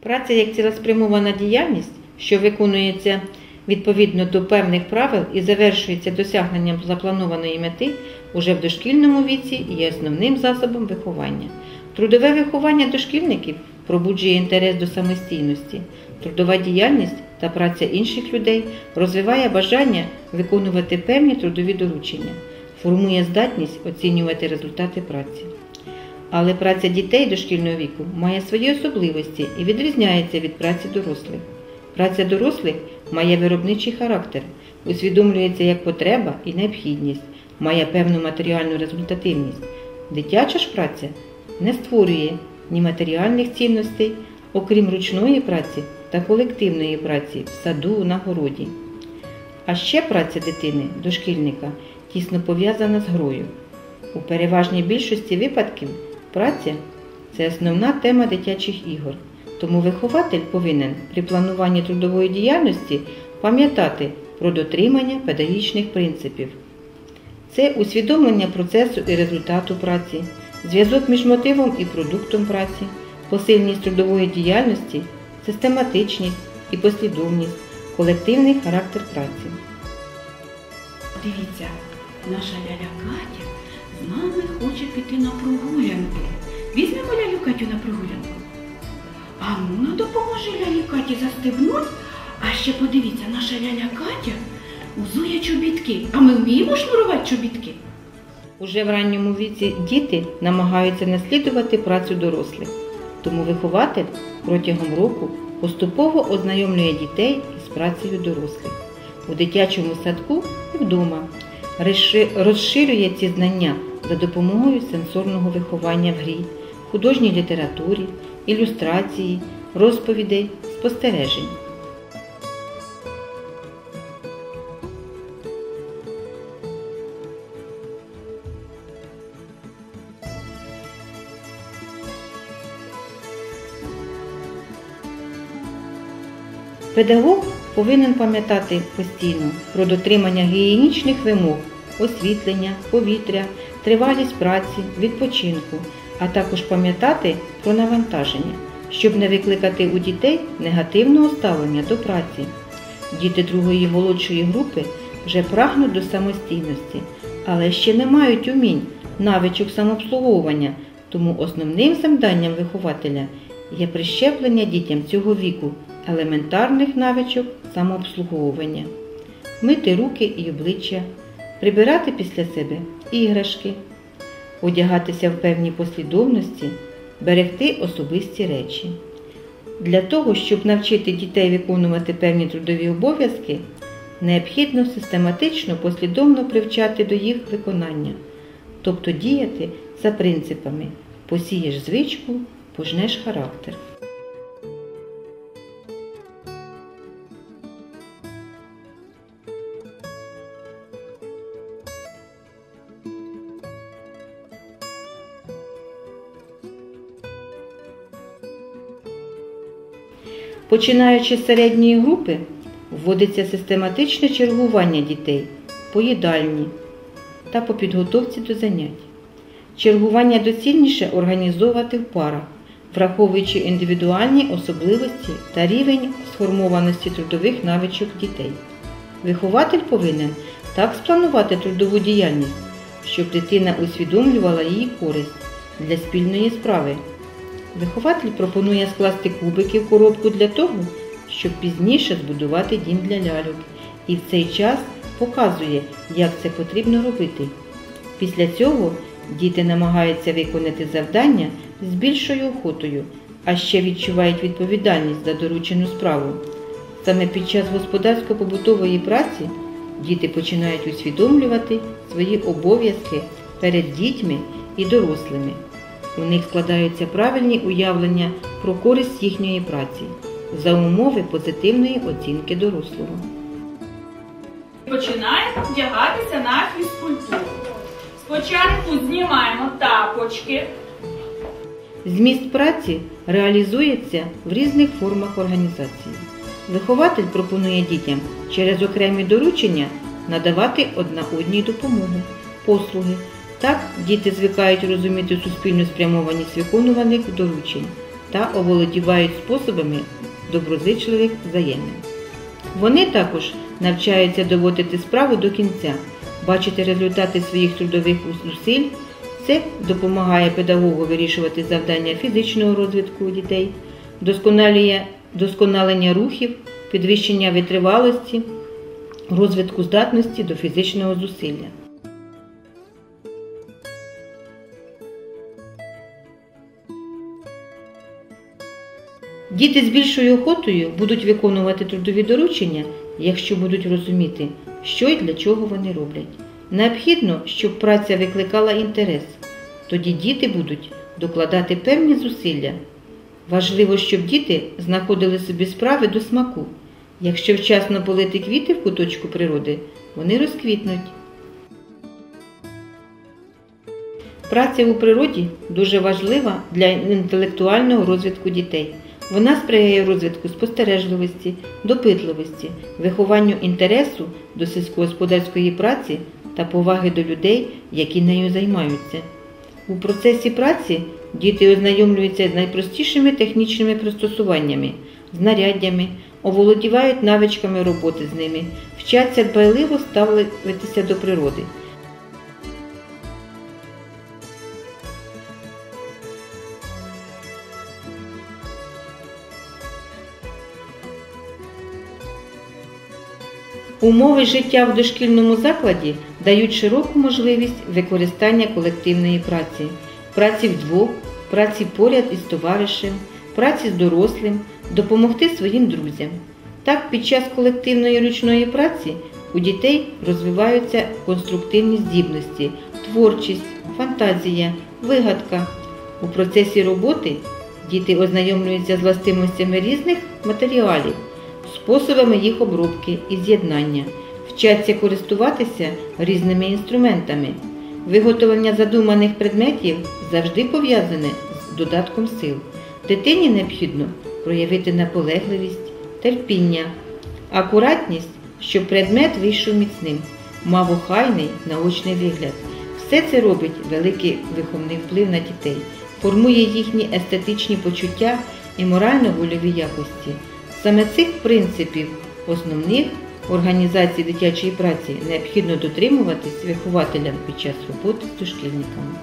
Праця як цілеспрямована діяльність, що виконується відповідно до певних правил і завершується досягненням запланованої мети, уже в дошкільному віці є основним засобом виховання. Трудове виховання дошкільників пробуджує інтерес до самостійності, трудова діяльність та праця інших людей розвиває бажання виконувати певні трудові доручення, формує здатність оцінювати результати праці. Але праця дітей дошкільного віку має свої особливості і відрізняється від праці дорослих. Праця дорослих має виробничий характер, усвідомлюється як потреба і необхідність, має певну матеріальну результативність. Дитяча ж праця не створює ні матеріальних цінностей, окрім ручної праці та колективної праці в саду, на городі. А ще праця дитини, дошкільника, тісно пов'язана з грою. У переважній більшості випадків праця це основна тема дитячих ігор. Тому вихователь повинен при плануванні трудової діяльності пам'ятати про дотримання педагогічних принципів. Це усвідомлення процесу і результату праці, зв'язок між мотивом і продуктом праці, посильність трудової діяльності, систематичність і послідовність, колективний характер праці. Дивіться, наша ляля Катя з нами хоче піти на прогулянку. Візьмемо лялю Катю на прогулянку. А ну допоможи лялі Каті застебнуть. А ще подивіться, наша ляля Катя узує чобітки. А ми вміємо шнурувати чобітки? Уже в ранньому віці діти намагаються наслідувати працю дорослих, тому вихователь протягом року поступово ознайомлює дітей із працею дорослих. У дитячому садку і вдома розширює ці знання за допомогою сенсорного виховання в грі, художній літературі, ілюстрації, розповідей, спостережень. Педагог повинен пам'ятати постійно про дотримання гігієнічних вимог, освітлення, повітря, тривалість праці, відпочинку, а також пам'ятати про навантаження, щоб не викликати у дітей негативного ставлення до праці. Діти другої молодшої групи вже прагнуть до самостійності, але ще не мають умінь, навичок самообслуговування, тому основним завданням вихователя є прищеплення дітям цього віку елементарних навичок самообслуговування, мити руки і обличчя, прибирати після себе іграшки, одягатися в певній послідовності, берегти особисті речі. Для того, щоб навчити дітей виконувати певні трудові обов'язки, необхідно систематично послідовно привчати до їх виконання, тобто діяти за принципами посієш звичку, пожнеш характер. Починаючи з середньої групи, вводиться систематичне чергування дітей по їдальні та по підготовці до занять. Чергування доцільніше організовувати в парах, враховуючи індивідуальні особливості та рівень сформованості трудових навичок дітей. Вихователь повинен так спланувати трудову діяльність, щоб дитина усвідомлювала її користь для спільної справи. Вихователь пропонує скласти кубики в коробку для того, щоб пізніше збудувати дім для ляльок. І в цей час показує, як це потрібно робити. Після цього діти намагаються виконати завдання з більшою охотою, а ще відчувають відповідальність за доручену справу. Саме під час господарсько-побутової праці діти починають усвідомлювати свої обов'язки перед дітьми і дорослими. У них складаються правильні уявлення про користь їхньої праці за умови позитивної оцінки дорослого. Починаємо вдягатися на фізкультуру. Спочатку знімаємо тапочки. Зміст праці реалізується в різних формах організації. Вихователь пропонує дітям через окремі доручення надавати одна одній допомогу, послуги. Так діти звикають розуміти суспільну спрямованість виконуваних доручень. та оволодівають способами доброзичливих взаємин. Вони також навчаються доводити справу до кінця, бачити результати своїх трудових зусиль. Це допомагає педагогу вирішувати завдання фізичного розвитку дітей, досконалення рухів, підвищення витривалості, розвитку здатності до фізичного зусилля. Діти з більшою охотою будуть виконувати трудові доручення, якщо будуть розуміти, що і для чого вони роблять. Необхідно, щоб праця викликала інтерес. Тоді діти будуть докладати певні зусилля. Важливо, щоб діти знаходили собі справи до смаку. Якщо вчасно полити квіти в куточку природи, вони розквітнуть. Праця у природі дуже важлива для інтелектуального розвитку дітей. Вона сприяє розвитку спостережливості, допитливості, вихованню інтересу до сільськогосподарської праці та поваги до людей, які нею займаються. У процесі праці діти ознайомлюються з найпростішими технічними пристосуваннями, знаряддями, оволодівають навичками роботи з ними, вчаться дбайливо ставитися до природи. Умови життя в дошкільному закладі дають широку можливість використання колективної праці, праці вдвох, праці поряд із товаришем, праці з дорослим, допомогти своїм друзям. Так, під час колективної ручної праці у дітей розвиваються конструктивні здібності, творчість, фантазія, вигадка. У процесі роботи діти ознайомлюються з властивостями різних матеріалів способами їх обробки і з'єднання, вчаться користуватися різними інструментами. Виготовлення задуманих предметів завжди пов'язане з додатком сил. Дитині необхідно проявити наполегливість, терпіння, акуратність, щоб предмет вийшов міцним, мав охайний наочний вигляд. Все це робить великий виховний вплив на дітей, формує їхні естетичні почуття і морально-вольові якості. Саме цих принципів основних організації дитячої праці необхідно дотримуватись вихователям під час роботи з дошкільниками.